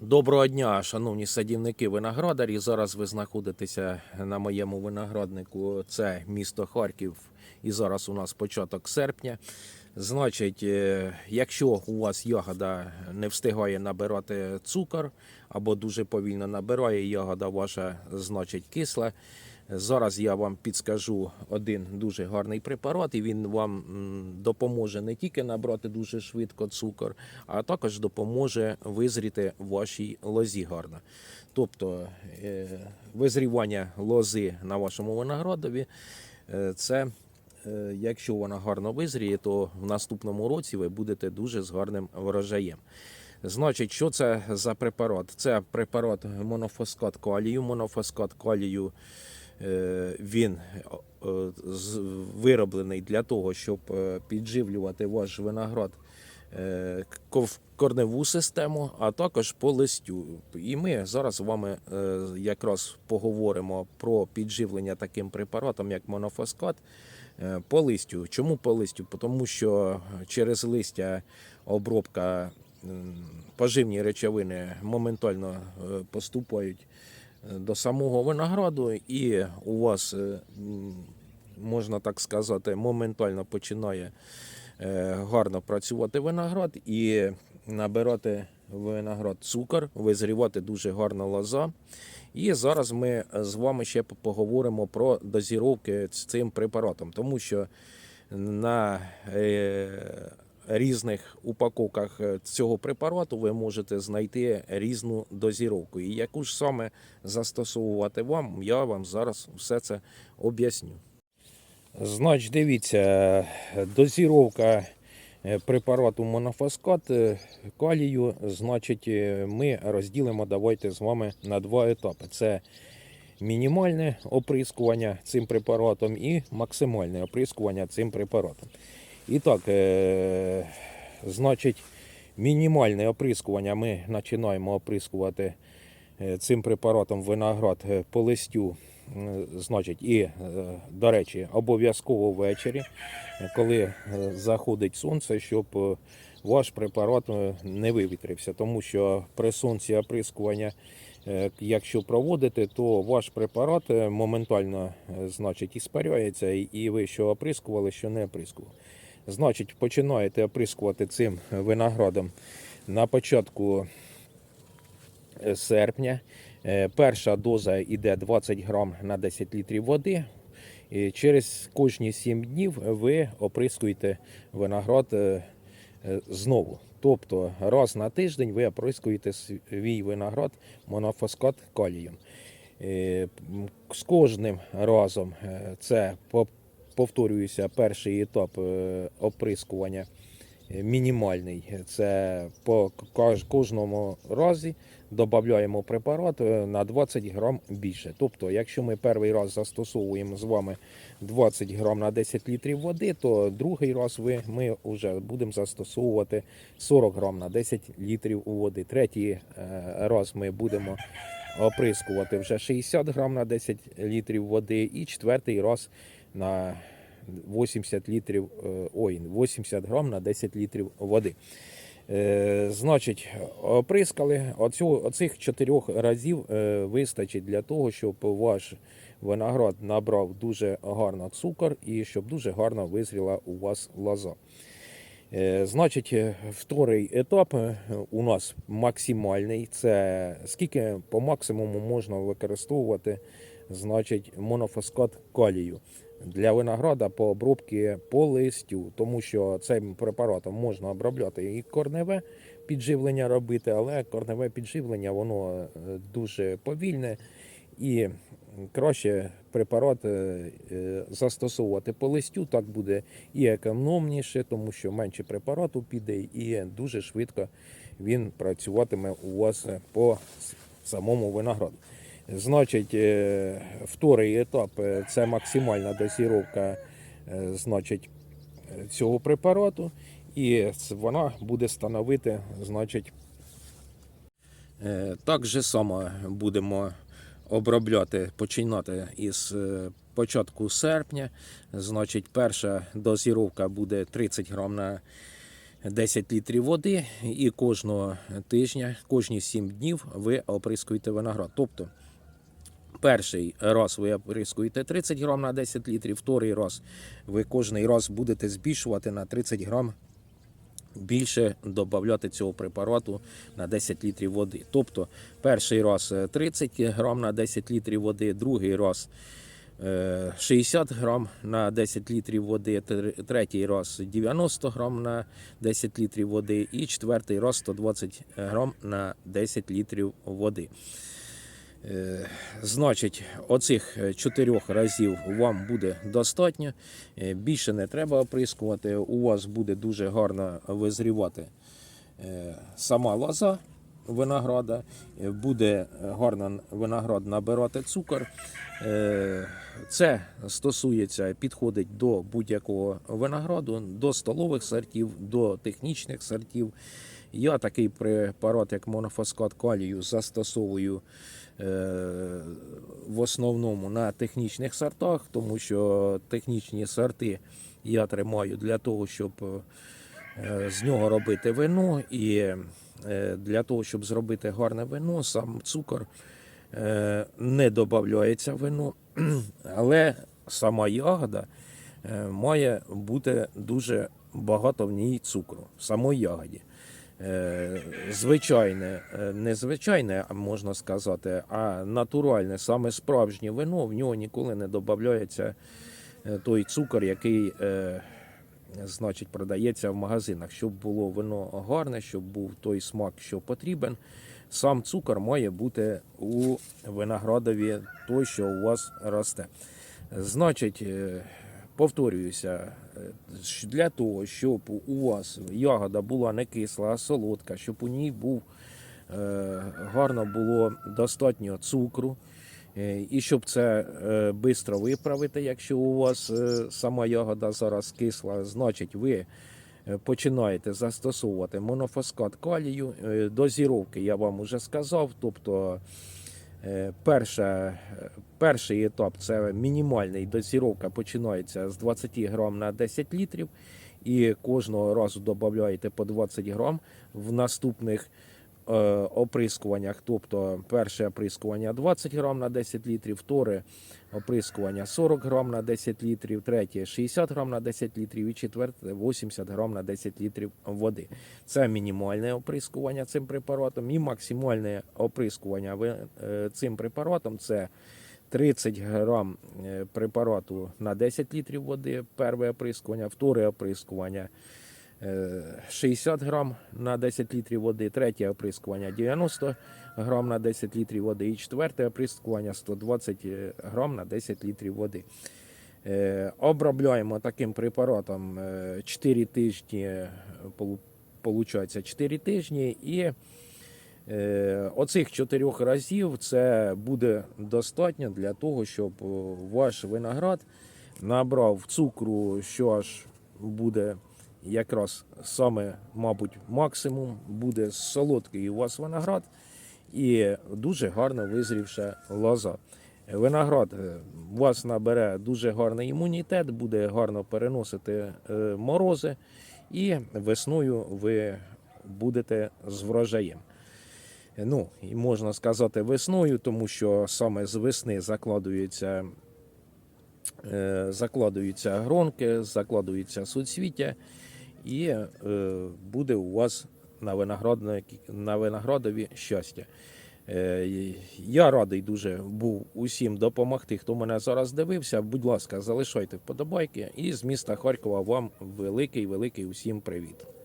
Доброго дня, шановні садівники виноградарі. Зараз ви знаходитеся на моєму винограднику. Це місто Харків, і зараз у нас початок серпня. Значить, е, якщо у вас ягода не встигає набирати цукор або дуже повільно набирає, ягода ваша значить кисла. Зараз я вам підскажу один дуже гарний препарат, і він вам допоможе не тільки набрати дуже швидко цукор, а також допоможе визріти вашій лозі гарно. Тобто е, визрівання лози на вашому виноградові е, це. е, Якщо вона гарно визріє, то в наступному році ви будете дуже з гарним врожаєм. Значить, що це за препарат? Це препарат монофоскат калію. Монофоскат калію він е, вироблений для того, щоб е, підживлювати ваш виноград е, корневу систему, а також по листю. І ми зараз з вами якраз поговоримо про підживлення таким препаратом, як монофоскат. По листю. Чому по листю? Тому що через листя обробка поживні речовини моментально поступають до самого винограду, і у вас, е, можна так сказати, моментально починає е, гарно працювати виноград і набирати виноград цукор, визрівати дуже гарна лоза. І зараз ми з вами ще поговоримо про дозіровки з цим препаратом, тому що на е, різних упаковках е, цього препарату ви можете знайти різну дозіровку. І яку ж саме застосовувати вам, я вам зараз все це об'ясню. Значить, дивіться, дозіровка е, препарату монофоскат е, калію, значить, ми розділимо давайте з вами на два етапи. Це мінімальне оприскування цим препаратом і максимальне оприскування цим препаратом. І так, е, значить, мінімальне оприскування ми починаємо оприскувати е, цим препаратом виноград е, по листю. Значить, і, до речі, обов'язково ввечері, коли заходить сонце, щоб ваш препарат не вивітрився, тому що при сонці оприскування, якщо проводити, то ваш препарат моментально значить, іспаряється, і ви що оприскували, що не оприскували. Значить, починаєте оприскувати цим виноградом на початку е, серпня. Е, Перша доза йде 20 грам на 10 літрів води. І через кожні 7 днів ви оприскуєте виноград е, знову. Тобто раз на тиждень ви оприскуєте свій виноград монофоскат калієм. З кожним разом це по- повторюється перший етап е, оприскування е, мінімальний. Це по кожному разі додаємо препарат е, на 20 грам більше. Тобто, якщо ми перший раз застосовуємо з вами 20 грам на 10 літрів води, то другий раз ви, ми вже будемо застосовувати 40 грам на 10 літрів води. Третій раз ми будемо оприскувати вже 60 грам на 10 літрів води, і четвертий раз на 80 літрів, е, ой, 80 грам на 10 літрів води. Е, значить, оприскали. Оцю, оцих чотирьох разів е, вистачить для того, щоб ваш виноград набрав дуже гарно цукор і щоб дуже гарно визріла у вас лоза. Значить, вторий етап у нас максимальний. Це скільки по максимуму можна використовувати значить, монофоскат калію для винограда по обробці по листю, тому що цим препаратом можна обробляти і корневе підживлення робити, але корневе підживлення воно е, дуже повільне і краще препарат е, е, застосовувати по листю, так буде і економніше, тому що менше препарату піде, і дуже швидко він працюватиме у вас по самому винограду. Значить, е, вторий етап е, це максимальна дозіровка е, значить, цього препарату, і вона буде становити, значить, Так же само будемо обробляти, починати із початку серпня. Значить, перша дозіровка буде 30 грам на 10 літрів води, і кожного тижня, кожні 7 днів ви оприскуєте виноград. Тобто перший раз ви оприскуєте 30 грам на 10 літрів, вторий раз ви кожний раз будете збільшувати на 30 грам більше додати цього препарату на 10 літрів води. Тобто перший раз е, 30 грам на 10 літрів води, другий раз е, 60 грам на 10 літрів води, третій раз 90 грам на 10 літрів води і четвертий раз 120 грам на 10 літрів води. Е, Значить, оцих е, чотирьох разів вам буде достатньо. Е, Більше не треба оприскувати. У вас буде дуже гарно визрівати сама лоза винограда, буде гарно виноград набирати цукор. Це стосується, підходить до будь-якого винограду, до столових сортів, до технічних сортів. Я такий препарат, як монофоскат калію, застосовую в основному на технічних сортах, тому що технічні сорти я тримаю для того, щоб е, з нього робити вино, і е, для того, щоб зробити гарне вино, сам цукор е, не додається вино, але сама ягода е, має бути дуже багато в ній цукру, в самій ягоді. Е, Звичайне, е, не звичайне, можна сказати, а натуральне, саме справжнє вино, в нього ніколи не додається е, той цукор, який значить, продається в магазинах. Щоб було вино гарне, щоб був той смак, що потрібен. Сам цукор має бути у виноградові той, що у вас росте. Значить, повторююся, е, для того, щоб у вас ягода була не кисла, а солодка, щоб у ній був е, гарно було достатньо цукру. Е, І щоб це швидко виправити, якщо у вас сама ягода зараз кисла, значить ви починаєте застосовувати монофоскат калію. Дозіровки я вам уже сказав. Тобто перша, перший етап це мінімальний дозіровка починається з 20 грам на 10 літрів. І кожного разу додаєте по 20 грам в наступних е, оприскуваннях. Тобто перше оприскування 20 грам на 10 літрів, вторе оприскування 40 грам на 10 літрів, третє 60 грам на 10 літрів і четверте 80 грам на 10 літрів води. Це мінімальне оприскування цим препаратом і максимальне оприскування е, цим препаратом це 30 грам е, препарату на 10 літрів води, перше оприскування, вторе оприскування е, 60 грам на 10 літрів води, третє оприскування 90 грам на 10 літрів води і четверте оприскування 120 грам на 10 літрів води. Е, Обробляємо таким препаратом е, 4 тижні, е, получається 4 тижні і Е, Оцих чотирьох разів це буде достатньо для того, щоб е, ваш виноград набрав цукру, що аж буде якраз саме, мабуть, максимум, буде солодкий у вас виноград і дуже гарно визрівша лоза. Виноград е, у вас набере дуже гарний імунітет, буде гарно переносити е, морози, і весною ви будете з врожаєм. Ну, можна сказати весною, тому що саме з весни закладуються, е, закладуються гронки, закладуються суцвіття, і е, буде у вас на, на виноградові щастя. Е, Я радий дуже був усім допомогти, хто мене зараз дивився. Будь ласка, залишайте вподобайки. І з міста Харкова вам великий, великий усім привіт.